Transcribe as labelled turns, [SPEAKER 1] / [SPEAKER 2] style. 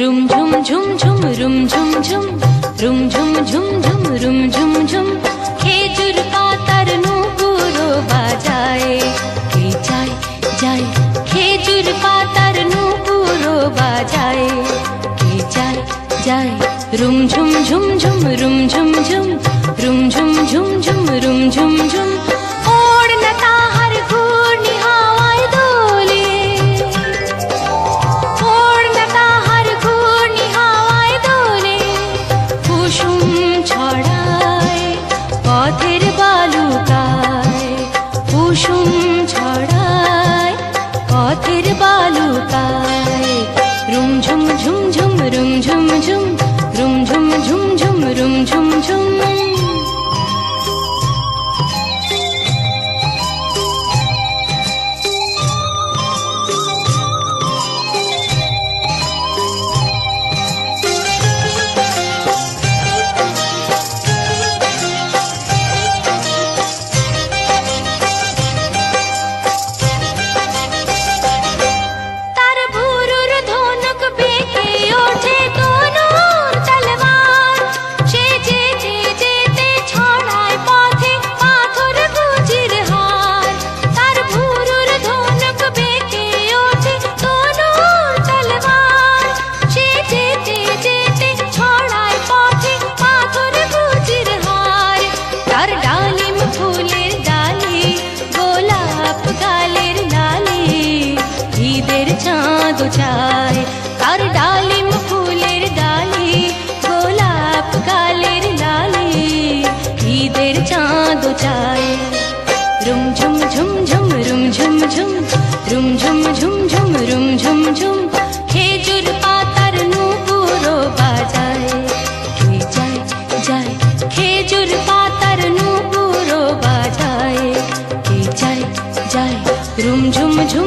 [SPEAKER 1] Room ঝুম ঝুম ঝুম রুম ঝুম ঝুম রুম ঝুম ঝুম ঝুম রুম ঝুম ঝুম খেজুর পাতার নুপুরো বাজায়, কে যায় যায়। খেজুর পাতার নুপুরো বাজায়, কে যায় যায়। রুম ঝুম ঝুম ঝুম রুম ঝুম ঝুম রুম ঝুম ঝুম ঝুম রুম ঝুম ঝুম কুসুম ছড়ায় পথের বালুকায়। চায় তার ডালিম ফুলের ডালি, গোলাপ গালের লালি, ঈদের চাঁদ চায় রুম ঝুম ঝুম ঝুম, রুম ঝুম ঝুম, রুম ঝুম ঝুম ঝুম, রুম ঝুম ঝুম, খেজুর পাতার নুপুরো বাজায়। কে যায় যায় খেজুর পাতার নুপুরো বাজায়। কে যায় রুম ঝুম ঝুম